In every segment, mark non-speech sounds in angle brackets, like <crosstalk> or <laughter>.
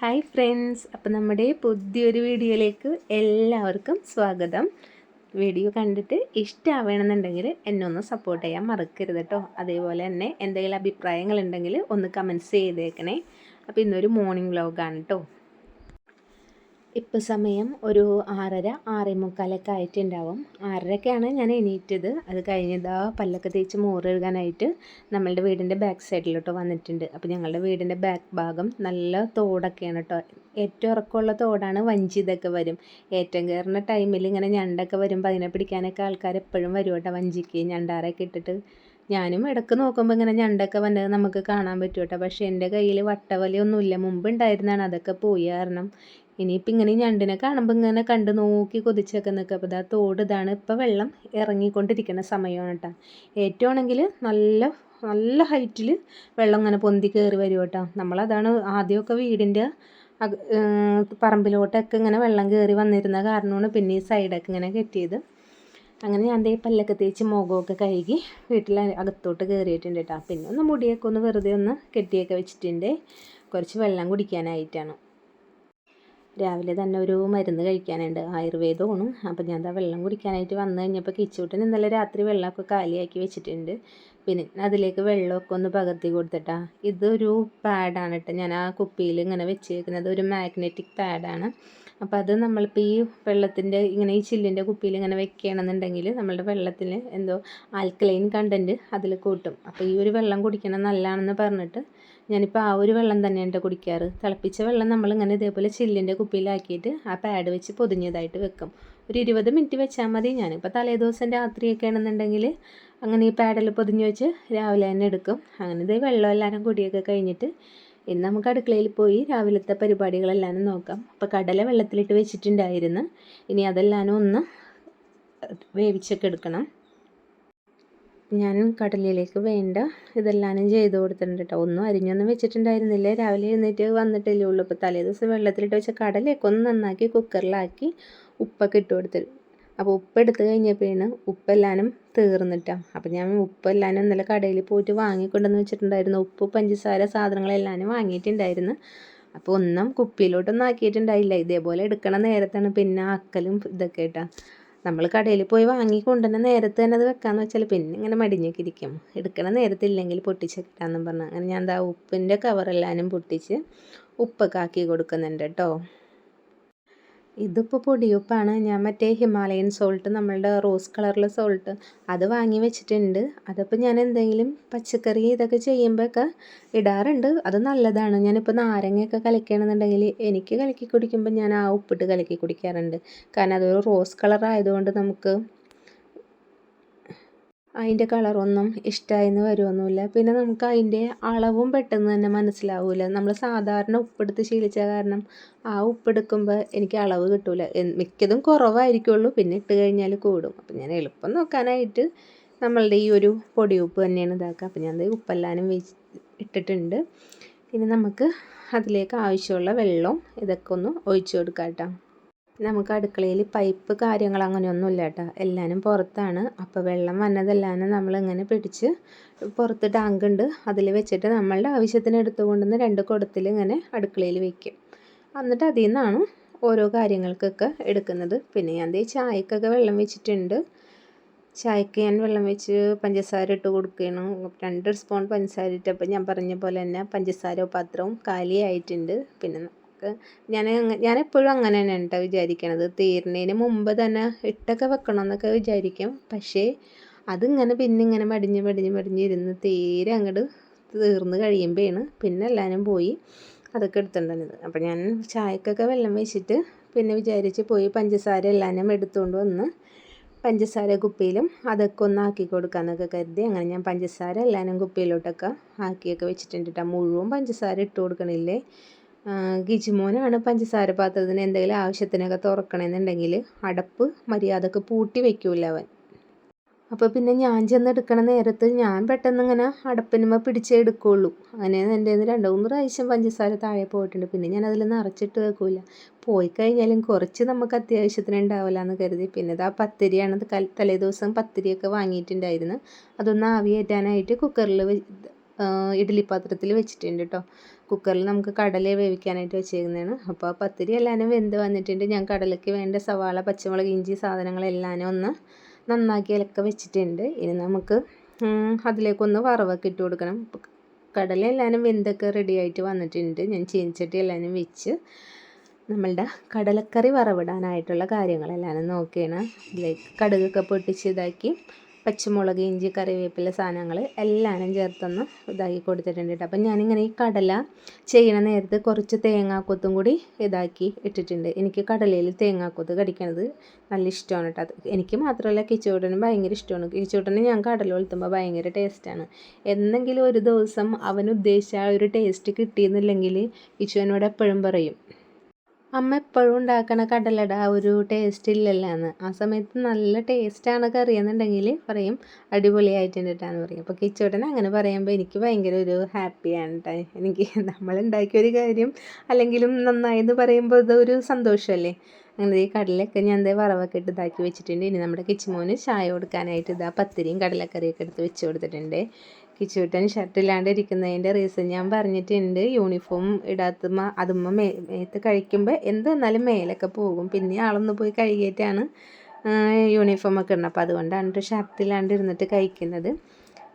Hi friends അപ്പം നമ്മുടെ പുതിയൊരു വീഡിയോയിലേക്ക് എല്ലാവർക്കും സ്വാഗതം. വീഡിയോ കണ്ടിട്ട് ഇഷ്ടമാവണമെന്നുണ്ടെങ്കിൽ എന്നെ ഒന്ന് സപ്പോർട്ട് ചെയ്യാൻ മറക്കരുത് കേട്ടോ അതേപോലെ തന്നെ എന്തെങ്കിലും അഭിപ്രായങ്ങളുണ്ടെങ്കിൽ ഒന്ന് കമന്റ്സ് ചെയ്തേക്കണേ. അപ്പോൾ ഇന്നൊരു മോർണിംഗ് വ്ലോഗാണ് കേട്ടോ ഇപ്പോൾ സമയം ഒരു ആറര ആറേ മുക്കാലൊക്കെ ആയിട്ടുണ്ടാവും. ആറരക്കാണ് ഞാൻ എണീറ്റത്. അത് കഴിഞ്ഞതാ പല്ലൊക്കെ തേച്ച് മോറെഴുകാനായിട്ട് നമ്മളുടെ വീടിന്റെ ബാക്ക് സൈഡിലോട്ട് വന്നിട്ടുണ്ട്. അപ്പോൾ ഞങ്ങളുടെ വീടിന്റെ ബാക്ക് ഭാഗം നല്ല തോടൊക്കെയാണ് കേട്ടോ ഏറ്റവും ഉറക്കമുള്ള തോടാണ് വഞ്ചി ഇതൊക്കെ വരും. ഏറ്റവും കയറുന്ന ടൈമിൽ ഇങ്ങനെ ഞണ്ടൊക്കെ വരുമ്പോൾ അതിനെ പിടിക്കാനൊക്കെ ആൾക്കാർ എപ്പോഴും വരും കേട്ടോ വഞ്ചിക്ക്. ഞണ്ടാറൊക്കെ ഇട്ടിട്ട് ഞാനും ഇടയ്ക്ക് നോക്കുമ്പോൾ ഇങ്ങനെ ഞണ്ടൊക്കെ വന്നത് നമുക്ക് കാണാൻ പറ്റും കേട്ടോ പക്ഷേ എന്റെ കയ്യിൽ വട്ടവലിയൊന്നുമില്ല. മുമ്പ് ഉണ്ടായിരുന്നതാണ് അതൊക്കെ പോയി കാരണം ഇനിയിപ്പോൾ ഇങ്ങനെ ഞണ്ടിനെ കാണുമ്പോൾ ഇങ്ങനെ കണ്ട് നോക്കി കൊതിച്ചൊക്കെ നിൽക്കുക അപ്പോൾ ഇതാ തോട് ഇതാണ് ഇപ്പോൾ വെള്ളം ഇറങ്ങിക്കൊണ്ടിരിക്കുന്ന സമയമാണ് കേട്ടോ. ഏറ്റവും ആണെങ്കിൽ നല്ല നല്ല ഹൈറ്റിൽ വെള്ളം ഇങ്ങനെ പൊന്തി കയറി വരും കേട്ടോ. നമ്മളതാണ് ആദ്യമൊക്കെ വീടിന്റെ പറമ്പിലോട്ടൊക്കെ ഇങ്ങനെ വെള്ളം കയറി വന്നിരുന്ന കാരണമാണ് പിന്നെ ഈ സൈഡൊക്കെ ഇങ്ങനെ കെട്ടിയത്. അങ്ങനെ ഞാൻ ദേ പല്ലൊക്കെ തേച്ച് മുഖമൊക്കെ കഴുകി വീട്ടിൽ അകത്തോട്ട് കയറിയിട്ടുണ്ട് കേട്ടോ. പിന്നെ ഒന്ന് മുടിയൊക്കെ ഒന്ന് വെറുതെ ഒന്ന് കെട്ടിയൊക്കെ വെച്ചിട്ടുണ്ട്. കുറച്ച് വെള്ളം കുടിക്കാനായിട്ടാണ്. രാവിലെ തന്നെ ഒരു മരുന്ന് കഴിക്കാനുണ്ട്. ആയുർവേദമാണ്. അപ്പോൾ ഞാൻ എന്താ വെള്ളം കുടിക്കാനായിട്ട് വന്നു കഴിഞ്ഞപ്പോൾ കിച്ചൂട്ടൻ ഇന്നലെ രാത്രി വെള്ളമൊക്കെ കാലിയാക്കി വെച്ചിട്ടുണ്ട്. പിന്നെ അതിലേക്ക് വെള്ളമൊക്കെ ഒന്ന് പകർത്തി കൊടുത്തിട്ടാ. ഇതൊരു പാഡാണ് കേട്ടോ. ഞാൻ ആ കുപ്പിയിൽ ഇങ്ങനെ വെച്ചേക്കുന്നത് ഒരു മാഗ്നറ്റിക് പാഡാണ്. അപ്പോൾ അത് നമ്മളിപ്പോൾ ഈ വെള്ളത്തിന്റെ ഇങ്ങനെ ഈ ചില്ലിന്റെ കുപ്പിയിൽ ഇങ്ങനെ വെക്കുകയാണെന്നുണ്ടെങ്കിൽ നമ്മളുടെ വെള്ളത്തിൽ എന്തോ ആൽക്കലൈൻ കണ്ടന്റ് അതിൽ കൂട്ടും. അപ്പോൾ ഈ ഒരു വെള്ളം കുടിക്കണം നല്ലതാണെന്ന് പറഞ്ഞിട്ട് ഞാനിപ്പോൾ ആ ഒരു വെള്ളം തന്നെയാണ് കുടിക്കാറ്. തിളപ്പിച്ച വെള്ളം നമ്മൾ നമ്മളിങ്ങനെ ഇതേപോലെ ചില്ലിന്റെ കുപ്പിയിലാക്കിയിട്ട് ആ പാഡ് വെച്ച് പൊതിഞ്ഞതായിട്ട് വെക്കും. ഒരു ഇരുപത് മിനിറ്റ് വെച്ചാൽ മതി ഞാനിപ്പോൾ തലേ ദിവസം രാത്രിയൊക്കെ ആണെന്നുണ്ടെങ്കിൽ അങ്ങനെ ഈ പാഡിൽ പൊതിഞ്ഞ് വെച്ച് രാവിലെ തന്നെ എടുക്കും. അങ്ങനെ ഇത് വെള്ളം എല്ലാവരും കുടിയൊക്കെ കഴിഞ്ഞിട്ട് ഇന്ന് നമുക്ക് അടുക്കളയിൽ പോയി രാവിലത്തെ പരിപാടികളെല്ലാം നോക്കാം. അപ്പോൾ കടല വെള്ളത്തിലിട്ട് വെച്ചിട്ടുണ്ടായിരുന്നു. ഇനി അതെല്ലാം ഒന്ന് വേവിച്ചൊക്കെ എടുക്കണം. ഞാൻ കടലിലേക്ക് വേണ്ട ഇതെല്ലാം ചെയ്ത് കൊടുത്തിട്ടുണ്ട് കേട്ടോ ഒന്നും അരിഞ്ഞൊന്നും വെച്ചിട്ടുണ്ടായിരുന്നില്ല. രാവിലെ എഴുന്നേറ്റ് വന്നിട്ടില്ലേ ഉള്ളൂ. ഇപ്പോൾ തലേ ദിവസം വെള്ളത്തിലിട്ട് വെച്ച കടലയൊക്കെ ഒന്ന് നന്നാക്കി കുക്കറിലാക്കി ഉപ്പൊക്കെ ഇട്ട് കൊടുത്തു. അപ്പോൾ ഉപ്പ് എടുത്തു കഴിഞ്ഞപ്പോഴാണ് ഉപ്പെല്ലാനും തീർന്നിട്ടാണ് അപ്പോൾ ഞാൻ ഉപ്പെല്ലാനും ഇന്നലെ കടയിൽ പോയിട്ട് വാങ്ങിക്കൊണ്ടെന്ന് വെച്ചിട്ടുണ്ടായിരുന്നു. ഉപ്പ് പഞ്ചസാര സാധനങ്ങളെല്ലാനും വാങ്ങിയിട്ടുണ്ടായിരുന്നു. അപ്പോൾ ഒന്നും കുപ്പിയിലോട്ടൊന്നും ആക്കിയിട്ടുണ്ടായില്ല. ഇതേപോലെ എടുക്കണ നേരത്താണ് പിന്നെ ആക്കലും ഇതൊക്കെ കേട്ടോ നമ്മൾ കടയിൽ പോയി വാങ്ങി കൊണ്ടുവന്ന നേരത്ത് തന്നെ അത് വെക്കാമെന്ന് വെച്ചാൽ പിന്നെ ഇങ്ങനെ മടിഞ്ഞൊക്കെ ഇരിക്കും. എടുക്കണ നേരത്തില്ലെങ്കിൽ പൊട്ടിച്ചിട്ടാന്നും പറഞ്ഞു. അങ്ങനെ ഞാൻ എന്താ ഉപ്പിന്റെ കവറെല്ലാനും പൊട്ടിച്ച് ഉപ്പൊക്കെ ആക്കി കൊടുക്കുന്നുണ്ട് കേട്ടോ ഇതിപ്പോൾ പൊടിയുപ്പാണ്. ഞാൻ മറ്റേ ഹിമാലയൻ സോൾട്ട് നമ്മളുടെ റോസ് കളറിലെ സോൾട്ട് അത് വാങ്ങി വെച്ചിട്ടുണ്ട്. അതിപ്പോൾ ഞാൻ എന്തെങ്കിലും പച്ചക്കറി ഇതൊക്കെ ചെയ്യുമ്പോഴൊക്കെ ഇടാറുണ്ട്. അത് നല്ലതാണ്. ഞാനിപ്പോൾ നാരങ്ങയൊക്കെ കലക്കുകയാണെന്നുണ്ടെങ്കിൽ എനിക്ക് കലക്കി കുടിക്കുമ്പോൾ ഞാൻ ആ ഉപ്പിട്ട് കലക്കി കുടിക്കാറുണ്ട്. കാരണം അതൊരു റോസ് കളർ ആയതുകൊണ്ട് നമുക്ക് അതിന്റെ കളറൊന്നും ഇഷ്ടമായിന്ന് വരുമൊന്നുമില്ല പിന്നെ നമുക്ക് അതിന്റെ അളവും പെട്ടെന്ന് തന്നെ മനസ്സിലാവില്ല നമ്മൾ സാധാരണ ഉപ്പെടുത്ത് ശീലിച്ച കാരണം ആ ഉപ്പെടുക്കുമ്പോൾ എനിക്ക് അളവ് കിട്ടില്ല മിക്കതും കുറവായിരിക്കുള്ളൂ. പിന്നെ ഇട്ട് കഴിഞ്ഞാൽ കൂടും. അപ്പം ഞാൻ എളുപ്പം നോക്കാനായിട്ട് നമ്മളുടെ ഈ ഒരു പൊടി ഉപ്പ് തന്നെയാണ് ഇതാക്കുക. അപ്പം ഞാൻ ഉപ്പെല്ലാനും വെച്ച് ഇട്ടിട്ടുണ്ട്. ഇനി നമുക്ക് അതിലേക്ക് ആവശ്യമുള്ള വെള്ളവും ഇതൊക്കെ ഒന്ന് ഒഴിച്ചു കൊടുക്കാം കേട്ടോ. നമുക്ക് അടുക്കളയിൽ പൈപ്പ് കാര്യങ്ങൾ അങ്ങനെയൊന്നും ഇല്ല കേട്ടോ എല്ലാവരും പുറത്താണ്. അപ്പോൾ വെള്ളം വന്നതെല്ലാനും നമ്മളിങ്ങനെ പിടിച്ച് പുറത്ത് ടാങ്ക് ഉണ്ട്. അതിൽ വെച്ചിട്ട് നമ്മളുടെ ആവശ്യത്തിന് എടുത്തു കൊണ്ടുവന്ന് രണ്ട് കുടത്തിൽ ഇങ്ങനെ അടുക്കളയിൽ വെക്കും. എന്നിട്ട് അതിൽ നിന്നാണ് ഓരോ കാര്യങ്ങൾക്കൊക്കെ എടുക്കുന്നത്. പിന്നെ ഞാൻ ദേ ചായക്കൊക്കെ വെള്ളം വെച്ചിട്ടുണ്ട്. ചായക്ക് ഞാൻ വെള്ളം വെച്ച് പഞ്ചസാര ഇട്ട് കൊടുക്കണം രണ്ട് സ്പൂൺ പഞ്ചസാര ഇട്ടപ്പോൾ ഞാൻ പറഞ്ഞ പോലെ തന്നെ പഞ്ചസാര പാത്രവും കാലിയായിട്ടുണ്ട്. പിന്നെ നമുക്ക് ഞാൻ ഞാൻ എപ്പോഴും അങ്ങനെ തന്നെയാണ് കേട്ടോ വിചാരിക്കണത്. തീരുന്നതിന് മുമ്പ് തന്നെ ഇട്ടൊക്കെ വെക്കണം എന്നൊക്കെ വിചാരിക്കും. പക്ഷേ അതിങ്ങനെ പിന്നെ ഇങ്ങനെ മടിഞ്ഞ് മടിഞ്ഞ് മടിഞ്ഞ് ഇരുന്ന് തീരെ അങ്ങോട്ട് തീർന്ന് കഴിയുമ്പോഴാണ് പിന്നെ എല്ലാവരും പോയി അതൊക്കെ എടുത്തിട്ടുണ്ടത് അപ്പോൾ ഞാൻ ചായക്കൊക്കെ വെള്ളം വെച്ചിട്ട് പിന്നെ വിചാരിച്ച് പോയി പഞ്ചസാര എല്ലാവരും എടുത്തുകൊണ്ട് വന്ന് പഞ്ചസാര കുപ്പിയിലും അതൊക്കെ ഒന്ന് ആക്കി കൊടുക്കാമെന്നൊക്കെ കരുതി അങ്ങനെ ഞാൻ പഞ്ചസാര എല്ലാവരും കുപ്പിയിലോട്ടൊക്കെ ആക്കിയൊക്കെ വെച്ചിട്ടുണ്ട് കേട്ടോ മുഴുവൻ പഞ്ചസാര ഇട്ട് കൊടുക്കണില്ലേ? ഗിജിമോനാണ് പഞ്ചസാര പാത്രത്തിന് എന്തെങ്കിലും ആവശ്യത്തിനൊക്കെ തുറക്കണമെന്നുണ്ടെങ്കിൽ അടപ്പ് മര്യാദയ്ക്ക് പൂട്ടി വെക്കൂല അവൻ. അപ്പോൾ പിന്നെ ഞാൻ ചെന്ന് എടുക്കണ നേരത്ത് ഞാൻ പെട്ടെന്ന് ഇങ്ങനെ അടപ്പിനുമ പിടിച്ചേ എടുക്കുകയുള്ളൂ അങ്ങനെ എന്റെ രണ്ട് മൂന്ന് പ്രാവശ്യം പഞ്ചസാര താഴെ പോയിട്ടുണ്ട്. പിന്നെ ഞാൻ അതിൽ നിറച്ചിട്ട് വെക്കില്ല പോയി കഴിഞ്ഞാലും കുറച്ച് നമുക്ക് അത്യാവശ്യത്തിന് ഉണ്ടാവില്ല എന്ന് കരുതി. പിന്നെ ഇതാ പത്തിരിയാണ്. തലേ ദിവസം പത്തിരിയൊക്കെ വാങ്ങിയിട്ടുണ്ടായിരുന്നു. അതൊന്ന് ആവിയേറ്റാനായിട്ട് കുക്കറിൽ ഇഡ്ഡലി പാത്രത്തിൽ വെച്ചിട്ടുണ്ട് കേട്ടോ കുക്കറിൽ നമുക്ക് കടല വേവിക്കാനായിട്ട് വെച്ചേക്കുന്നതാണ്. അപ്പോൾ പത്തിരി എല്ലാവരും വെന്ത് വന്നിട്ടുണ്ട്. ഞാൻ കടലയ്ക്ക് വേണ്ട സവാള പച്ചമുളക് ഇഞ്ചി സാധനങ്ങളെല്ലാം ഒന്ന് നന്നാക്കി ഇലക്ക വെച്ചിട്ടുണ്ട്. ഇനി നമുക്ക് അതിലേക്കൊന്ന് വറവൊക്കെ ഇട്ട് കൊടുക്കണം. കടല എല്ലാവരും വെന്തൊക്കെ റെഡി ആയിട്ട് വന്നിട്ടുണ്ട്. ഞാൻ ചീനിച്ചട്ടി എല്ലാവരും വെച്ച് നമ്മളുടെ കടലക്കറി വറവിടാനായിട്ടുള്ള കാര്യങ്ങളെല്ലാം നോക്കിയാണ്. ഇതിലേക്ക് കടുകൊക്കെ പൊട്ടിച്ച് ഇതാക്കി പച്ചമുളക് ഇഞ്ചി കറിവേപ്പില സാധനങ്ങൾ എല്ലാവരും ചേർത്തൊന്ന് ഇതാക്കി കൊടുത്തിട്ടുണ്ട് കേട്ടോ അപ്പം ഞാനിങ്ങനെ ഈ കടല ചെയ്യണ നേരത്ത് കുറച്ച് തേങ്ങാക്കൊത്തും കൂടി ഇതാക്കി ഇട്ടിട്ടുണ്ട്. എനിക്ക് കടലയിൽ തേങ്ങാക്കൊത്ത് കടിക്കണത് നല്ല ഇഷ്ടമാണ് കേട്ടോ എനിക്ക് മാത്രമല്ല കിച്ചൂട്ടനും ഭയങ്കര ഇഷ്ടമാണ്. കിച്ചൂട്ടന് ഞാൻ കടല കൊളുത്തുമ്പോൾ ഭയങ്കര ടേസ്റ്റാണ് എന്തെങ്കിലും ഒരു ദിവസം അവൻ ഉദ്ദേശിച്ച ആ ഒരു ടേസ്റ്റ് കിട്ടിയെന്നില്ലെങ്കിൽ കിച്ചുവിനോട് എപ്പോഴും പറയും അമ്മ എപ്പോഴും ഉണ്ടാക്കണ കടലട ഒരു ടേസ്റ്റ് ഇല്ലല്ലോ എന്ന്. ആ സമയത്ത് നല്ല ടേസ്റ്റാണ് കറി എന്നുണ്ടെങ്കിൽ പറയും അടിപൊളിയായിട്ടുണ്ട് കേട്ടാന്ന് പറയും. അപ്പോൾ കിച്ചോടനെ അങ്ങനെ പറയുമ്പോൾ എനിക്ക് ഭയങ്കര ഒരു ഹാപ്പിയാണ് കേട്ടോ എനിക്ക് <laughs> നമ്മൾ ഉണ്ടാക്കിയ ഒരു കാര്യം അല്ലെങ്കിലും നന്നായെന്ന് പറയുമ്പോൾ ഇതൊരു സന്തോഷമല്ലേ അങ്ങനെ ഈ കടലൊക്കെ ഞാൻ എന്താ വറവൊക്കെ ഇട്ട് ഇതാക്കി വെച്ചിട്ടുണ്ട്. ഇനി നമ്മുടെ കിച്ചുമോന് ചായ കൊടുക്കാനായിട്ട് ഇതാ പത്തിരിയും കടലക്കറിയൊക്കെ എടുത്ത് വെച്ച് കൊടുത്തിട്ടുണ്ട്. കിച്ചൂട്ടൻ ഷർട്ടില്ലാണ്ട് ഇരിക്കുന്നതിന്റെ റീസൺ ഞാൻ പറഞ്ഞിട്ടുണ്ട്. യൂണിഫോം ഇടാത്തുമ്മ അതുമ്മ മേ മേത്ത് കഴിക്കുമ്പോൾ എന്ത് വന്നാലും മേലൊക്കെ പോകും. പിന്നെ ആളൊന്ന് പോയി കഴുകിയിട്ടാണ് യൂണിഫോം ഒക്കെ ഉണ്ട് അപ്പോൾ അതുകൊണ്ടാണ് ഷർട്ടില്ലാണ്ട് ഇരുന്നിട്ട് കഴിക്കുന്നത്.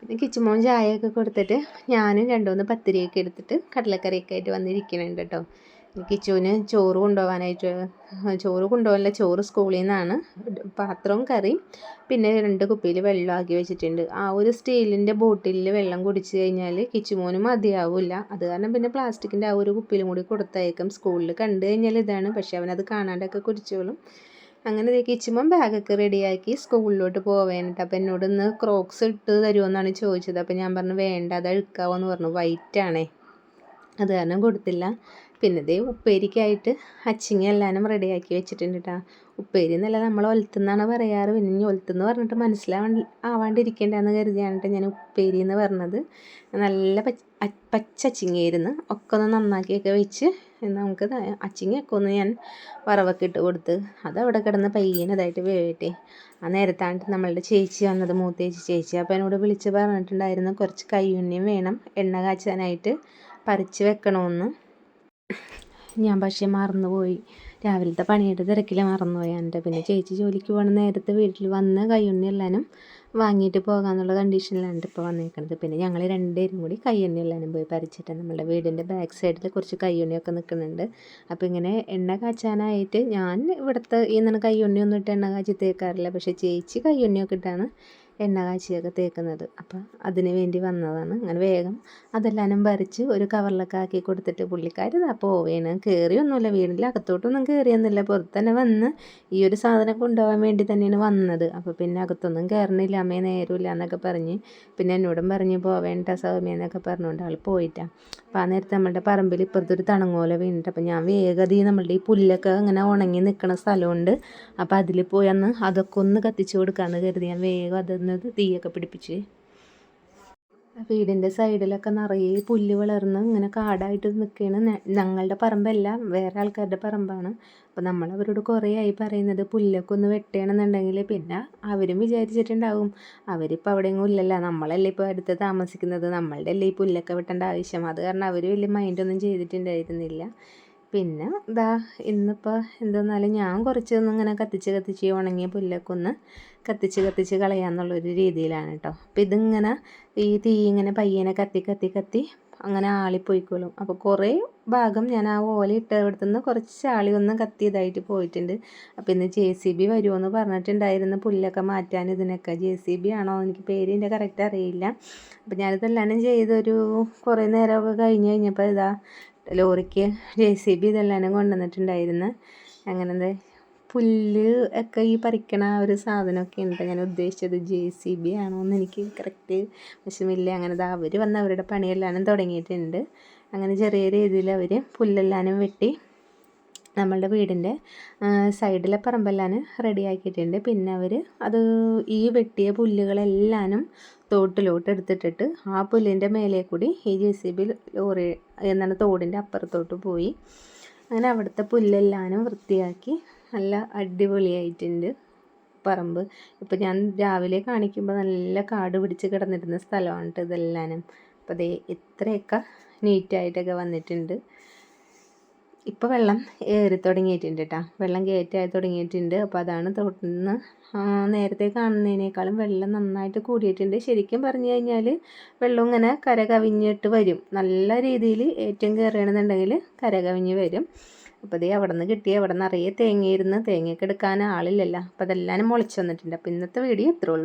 പിന്നെ കിച്ചുമോൻ ചായയൊക്കെ കൊടുത്തിട്ട് ഞാനും രണ്ടുമൂന്ന് പത്തിരിയൊക്കെ എടുത്തിട്ട് കടലക്കറിയൊക്കെ ആയിട്ട് വന്നിരിക്കുന്നുണ്ട് കേട്ടോ കിച്ചുവിന് ചോറ് കൊണ്ടുപോകാനായിട്ട് ചോറ് കൊണ്ടുപോകാനല്ല ചോറ് സ്കൂളിൽ നിന്നാണ്. പാത്രവും കറിയും പിന്നെ രണ്ട് കുപ്പിയിൽ വെള്ളം ആക്കി വെച്ചിട്ടുണ്ട്. ആ ഒരു സ്റ്റീലിന്റെ ബോട്ടിലിൽ വെള്ളം കുടിച്ച് കഴിഞ്ഞാൽ കിച്ചുമോന് മതിയാവില്ല. അത് കാരണം പിന്നെ പ്ലാസ്റ്റിക്കിന്റെ ആ ഒരു കുപ്പിയിലും കൂടി കൊടുത്തയക്കും. സ്കൂളിൽ കണ്ടു കഴിഞ്ഞാൽ ഇതാണ് പക്ഷേ അവനത് കാണാണ്ടൊക്കെ കുടിച്ചോളും. അങ്ങനെ കിച്ചുമോൻ ബാഗൊക്കെ റെഡിയാക്കി സ്കൂളിലോട്ട് പോവേണ്ടിട്ട് അപ്പം എന്നോട് ഇന്ന് ക്രോക്സ് ഇട്ട് തരുമെന്നാണ് ചോദിച്ചത്. അപ്പം ഞാൻ പറഞ്ഞു വേണ്ട അത് അഴുക്കാവോ എന്ന് പറഞ്ഞു. വൈറ്റ് ആണേ അത് കാരണം കൊടുത്തില്ല. പിന്നെ ഇതേ ഉപ്പേരിക്കായിട്ട് അച്ചിങ്ങ എല്ലാനും റെഡിയാക്കി വെച്ചിട്ടുണ്ട് കേട്ടോ ഉപ്പേരി എന്നല്ല നമ്മൾ ഒലത്തുന്നാണ് പറയാറ്. പിന്നെ ഇനി ഒലത്തുന്ന് പറഞ്ഞിട്ട് മനസ്സിലാവാൻ ആവാണ്ടിരിക്കേണ്ടതെന്ന് കരുതിയാണ് ഞാൻ ഉപ്പേരി എന്ന് പറഞ്ഞത്. നല്ല പച്ച പച്ച അച്ചിങ്ങയായിരുന്നു. ഒക്കെ ഒന്ന് നന്നാക്കിയൊക്കെ വെച്ച് നമുക്ക് അച്ചിങ്ങയൊക്കെ ഒന്ന് ഞാൻ വറവൊക്കെ ഇട്ട് കൊടുത്ത് അതവിടെ കിടന്ന് പയ്യനതായിട്ട് വേവട്ടെ. ആ നേരത്താണ്ട് നമ്മളുടെ ചേച്ചി വന്നത് മൂത്തേച്ചി. ചേച്ചി അപ്പോൾ എന്നോട് വിളിച്ച് പറഞ്ഞിട്ടുണ്ടായിരുന്നു കുറച്ച് കയ്യുണ്ണിയും വേണം. എണ്ണ കാച്ചാനായിട്ട് പറിച്ച് വെക്കണമെന്ന്. ഞാൻ പക്ഷേ മറന്നുപോയി. രാവിലത്തെ പണിയുടെ തിരക്കിൽ മറന്നുപോയി. എന്റെ പിന്നെ ചേച്ചി ജോലിക്ക് പോകണ. നേരത്തെ വീട്ടിൽ വന്ന് കയ്യുണ്ണി എല്ലാനും വാങ്ങിയിട്ട് പോകാമെന്നുള്ള കണ്ടീഷനിലാണ് ഇപ്പോൾ വന്നേക്കുന്നത് പിന്നെ ഞങ്ങൾ രണ്ടുപേരും കൂടി കയ്യുണ്ണി എല്ലാനും പോയി പരിച്ചിട്ട് നമ്മുടെ വീടിന്റെ ബാക്ക് സൈഡിൽ കുറച്ച് കയ്യുണ്ണിയൊക്കെ നിൽക്കുന്നുണ്ട് അപ്പോൾ ഇങ്ങനെ എണ്ണ കാച്ചാനായിട്ട് ഞാൻ ഇവിടുത്തെ ഈ നിന്ന് കയ്യുണ്ണി ഒന്നും ഇട്ട് എണ്ണ കാച്ചി തേക്കാറില്ല. പക്ഷേ ചേച്ചി കയ്യുണ്ണിയൊക്കെ ഇട്ടാണ് എണ്ണ കാച്ചിയൊക്കെ തേക്കുന്നത്. അപ്പം അതിന് വേണ്ടി വന്നതാണ്. അങ്ങനെ വേഗം അതെല്ലാനും ഭരിച്ച് ഒരു കവറിലൊക്കെ ആക്കി കൊടുത്തിട്ട് പുള്ളിക്കാർ ഇതാ പോവേണ്. കയറിയൊന്നുമില്ല വീടിന്റെ അകത്തോട്ടൊന്നും കയറിയൊന്നുമില്ല പുറത്ത് തന്നെ വന്ന് ഈ ഒരു സാധനം കൊണ്ടുപോകാൻ വേണ്ടി തന്നെയാണ് വന്നത്. അപ്പോൾ പിന്നെ അകത്തൊന്നും കയറണില്ല. അമ്മയെ നേരമില്ല എന്നൊക്കെ പറഞ്ഞ് പിന്നെ എന്നോടും പറഞ്ഞ് പോവേണ്ട സൗമ്യ എന്നൊക്കെ പറഞ്ഞുകൊണ്ട് ആൾ പോയിട്ടാണ് അപ്പോൾ ആ നേരത്തെ നമ്മളുടെ പറമ്പിൽ ഇപ്പുറത്തൊരു തണങ്ങോല വീണിട്ട് അപ്പോൾ ഞാൻ വേഗതി നമ്മളുടെ ഈ പുല്ലൊക്കെ ഇങ്ങനെ ഉണങ്ങി നിൽക്കുന്ന സ്ഥലമുണ്ട്. അപ്പോൾ അതിൽ പോയി അന്ന് അതൊക്കെ ഒന്ന് കത്തിച്ച് കൊടുക്കാമെന്ന് കരുതി. ഞാൻ വേഗം അതൊന്ന് വളർന്നത് തീയൊക്കെ പിടിപ്പിച്ച്. വീടിന്റെ സൈഡിലൊക്കെ നിറയെ പുല്ല് വളർന്ന് ഇങ്ങനെ കാടായിട്ട് നിൽക്കുകയാണ് ഞങ്ങളുടെ പറമ്പല്ല വേറെ ആൾക്കാരുടെ പറമ്പാണ്. അപ്പോൾ നമ്മൾ അവരോട് കുറേ ആയി പറയുന്നത് പുല്ലൊക്കെ ഒന്ന് വെട്ടുകയാണെന്നുണ്ടെങ്കിൽ പിന്നെ അവരും വിചാരിച്ചിട്ടുണ്ടാവും അവരിപ്പോൾ അവിടെയെങ്കിലും ഇല്ലല്ല. നമ്മളല്ലേ ഇപ്പോൾ അടുത്ത് താമസിക്കുന്നത്? നമ്മളുടെ അല്ലേ ഈ പുല്ലൊക്കെ വെട്ടേണ്ട ആവശ്യം? അത് കാരണം അവർ വലിയ മൈൻഡൊന്നും ചെയ്തിട്ടുണ്ടായിരുന്നില്ല. പിന്നെ ഇതാ ഇന്നിപ്പോൾ എന്തെന്നാലും ഞാൻ കുറച്ചൊന്നും ഇങ്ങനെ കത്തിച്ച് കത്തിച്ച് ഉണങ്ങിയ പുല്ലൊക്കെ ഒന്ന് കത്തിച്ച് കത്തിച്ച് കളയാന്നുള്ളൊരു രീതിയിലാണ് കേട്ടോ അപ്പം ഇതിങ്ങനെ ഈ തീ ഇങ്ങനെ പയ്യനെ കത്തി കത്തി കത്തി അങ്ങനെ ആളിപ്പോയിക്കോളും. അപ്പോൾ കുറേ ഭാഗം ഞാൻ ആ ഓല ഇട്ടവിടുത്തുനിന്ന് കുറച്ച് ആളി ഒന്ന് കത്തിയതായിട്ട് പോയിട്ടുണ്ട്. അപ്പോൾ ഇന്ന് ജെ സി ബി വരുമെന്ന് പറഞ്ഞിട്ടുണ്ടായിരുന്നു പുല്ലൊക്കെ മാറ്റാൻ ഇതിനൊക്കെ. ജെ സി ബി ആണോ എനിക്ക് പേര് എന്റെ കറക്റ്റ് അറിയില്ല. അപ്പോൾ ഞാനിതെല്ലാം ചെയ്തൊരു കുറേ നേരമൊക്കെ കഴിഞ്ഞ് കഴിഞ്ഞപ്പോൾ ഇതാ ലോറിക്ക് ജെ സി ബി ഇതെല്ലാം കൊണ്ടുവന്നിട്ടുണ്ടായിരുന്നു. അങ്ങനെ പുല്ല് ഒക്കെ ഈ പറിക്കണ ഒരു സാധനമൊക്കെ ഉണ്ട്. ഞാൻ ഉദ്ദേശിച്ചത് ജെ സി ബി ആണോ എന്ന് എനിക്ക് കറക്റ്റ് വിഷമില്ല അങ്ങനെ അവർ വന്ന് അവരുടെ പണിയെല്ലാം തുടങ്ങിയിട്ടുണ്ട്. അങ്ങനെ ചെറിയ രീതിയിൽ അവർ പുല്ലെല്ലാനും വെട്ടി നമ്മളുടെ വീടിന്റെ സൈഡിലെ പറമ്പെല്ലാനും റെഡിയാക്കിയിട്ടുണ്ട് പിന്നെ അവർ അത് ഈ വെട്ടിയ പുല്ലുകളെല്ലാനും തോട്ടിലോട്ട് എടുത്തിട്ടിട്ട് ആ പുല്ലിന്റെ മേലെ കൂടി ഈ ജെ സി ബി ലോറി എന്താണ് തോടിന്റെ അപ്പുറത്തോട്ട് പോയി. അങ്ങനെ അവിടുത്തെ പുല്ലെല്ലാനും വൃത്തിയാക്കി നല്ല അടിപൊളിയായിട്ടുണ്ട് പറമ്പ്. ഇപ്പം ഞാൻ രാവിലെ കാണിക്കുമ്പോൾ നല്ല കാട് പിടിച്ച് കിടന്നിരുന്ന സ്ഥലമാണ് ഇതെല്ലാനും. അപ്പോൾ അതേ ഇത്രയൊക്കെ നീറ്റായിട്ടൊക്കെ വന്നിട്ടുണ്ട്. ഇപ്പോൾ വെള്ളം ഏറി തുടങ്ങിയിട്ടുണ്ട് കേട്ടോ വെള്ളം കയറ്റായി തുടങ്ങിയിട്ടുണ്ട്. അപ്പോൾ അതാണ് തോട്ടിൽ നേരത്തെ കാണുന്നതിനേക്കാളും വെള്ളം നന്നായിട്ട് കൂടിയിട്ടുണ്ട്. ശരിക്കും പറഞ്ഞു കഴിഞ്ഞാൽ വെള്ളം ഇങ്ങനെ കരകവിഞ്ഞിട്ട് വരും. നല്ല രീതിയിൽ ഏറ്റവും കയറുകയാണെന്നുണ്ടെങ്കിൽ കര കവിഞ്ഞ് വരും. അപ്പോൾ ഇതേ അവിടെ നിന്ന് കിട്ടിയ അവിടെ നിന്ന് അറിയേ തേങ്ങയിരുന്ന് തേങ്ങയൊക്കെ എടുക്കാൻ ആളില്ലല്ലോ. അപ്പോൾ അതെല്ലാം മുളച്ച് വന്നിട്ടുണ്ട്. അപ്പോൾ ഇന്നത്തെ വീഡിയോ ഇത്രേ ഉള്ളൂ.